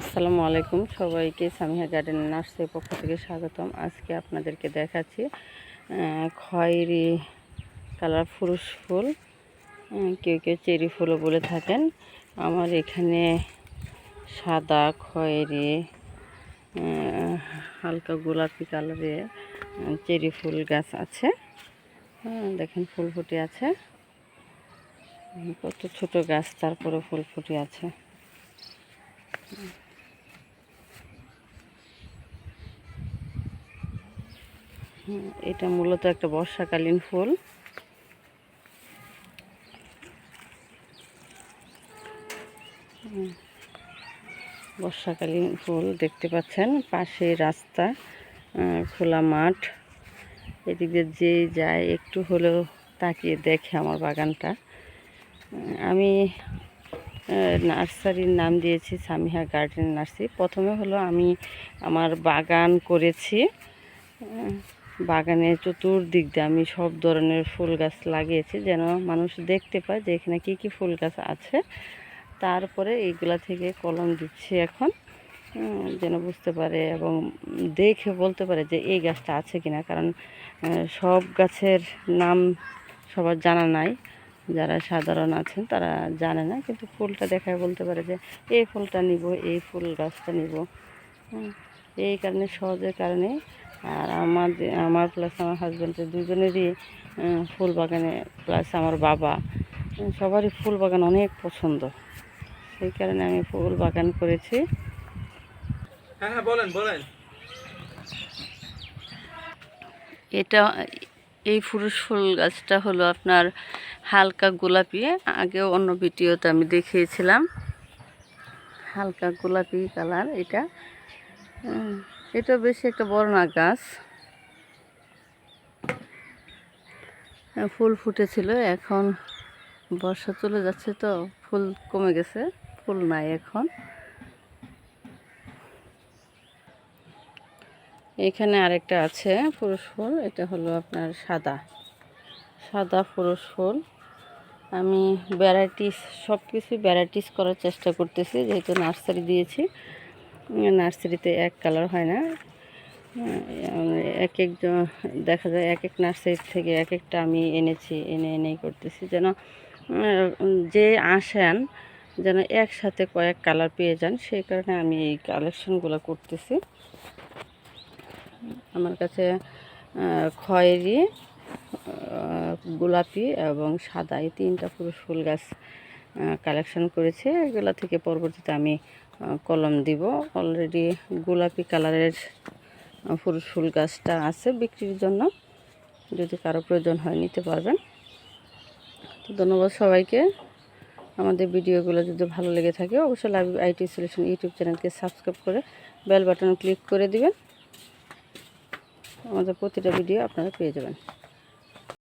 আসসালামু আলাইকুম সবাইকে সামিহা গার্ডেন নার্সের পক্ষ থেকে স্বাগতম। আজকে আপনাদেরকে দেখাচ্ছি খয়েরি কালার ফুরুষ ফুল কেউ কেউ চেরি ফুলও বলে থাকেন। আমার এখানে সাদা, খয়েরি হালকা গোলাপি কালারে চেরি ফুল গাছ আছে। দেখেন ফুল ফুটে আছে। কত ছোট গাছ তারপরে ফুল ফুটে আছে। এটা মূলত একটা বর্ষাকালীন ফুল। বর্ষাকালীন ফুল দেখতে পাচ্ছেন, পাশে রাস্তা খোলা মাঠ। এদিক যে যায় একটু হলেও তাকিয়ে দেখে আমার বাগানটা। আমি নার্সারির নাম দিয়েছি সামিহা গার্ডেন নার্সারি। প্রথমে হলো আমি আমার বাগান করেছি। আহ, বাগানে চতুর্দিক দিয়ে আমি সব ধরনের ফুল গাছ লাগিয়েছি যেন মানুষ দেখতে পায় যে এখানে কী কী ফুল গাছ আছে। তারপরে এইগুলা থেকে কলম দিচ্ছি এখন যেন বুঝতে পারে এবং দেখে বলতে পারে যে এই গাছটা আছে কিনা কারণ সব গাছের নাম সবার জানা নাই। যারা সাধারণ আছেন তারা জানে না কিন্তু ফুলটা দেখায় বলতে পারে যে এই ফুলটা নিব এই ফুল গাছটা নিব। এই কারণে সহজের কারণে আর আমাদের আমার প্লাস আমার হাজব্যান্ডের দুজনেরই ফুল বাগানে প্লাস আমার বাবা সবারই ফুল বাগান অনেক পছন্দ। সেই কারণে আমি ফুল বাগান করেছি। হ্যাঁ হ্যাঁ বলেন বলেন। এটা এই পুরুষ ফুল গাছটা হলো আপনার হালকা গোলাপি। আগেও অন্য ভিডিওতে আমি দেখিয়েছিলাম। হালকা গোলাপি কালার এটা। এটা বেশি একটা বড় না গাছ। ফুল ফুটেছিল, এখন বর্ষা চলে যাচ্ছে তো, ফুল কমে গেছে, ফুল নাই এখন। এখানে আরেকটা আছে, পুরুষ ফুল, এটা হলো আপনার সাদা। সাদা পুরুষ ফুল। আমি ভ্যারাইটিস সব কিছু ভ্যারাইটিস করার চেষ্টা করতেছি, যেহেতু নার্সারি দিয়েছি। নার্সারিতে এক কালার হয় না। এক এক দেখা যায় এক এক নার্সারি থেকে এক একটা আমি এনেছি, এনে এনেই করতেছি। যেন যে আসেন, যেন একসাথে কয়েক কালার পেয়ে যান, সেই কারণে আমি এই কালেকশনগুলো করতেছি। আমার কাছে খয়েরি গোলাপি এবং সাদা, এই তিনটা পুরুষ ফুল গাছ কালেকশন করেছে। এগুলো থেকে পরবর্তীতে আমি কলম দিব। অলরেডি গোলাপি কালারের ফুল ফুল গাছটা আছে বিক্রির জন্য। যদি কারও প্রয়োজন হয় নিতে পারবেন। তো ধন্যবাদ সবাইকে। আমাদের ভিডিওগুলো যদি ভালো লেগে থাকে, অবশ্যই লাইভ আইটি সলিউশন ইউটিউব চ্যানেলকে সাবস্ক্রাইব করে বেল বাটন ক্লিক করে দিবেন। আমাদের প্রতিটা ভিডিও আপনারা পেয়ে যাবেন।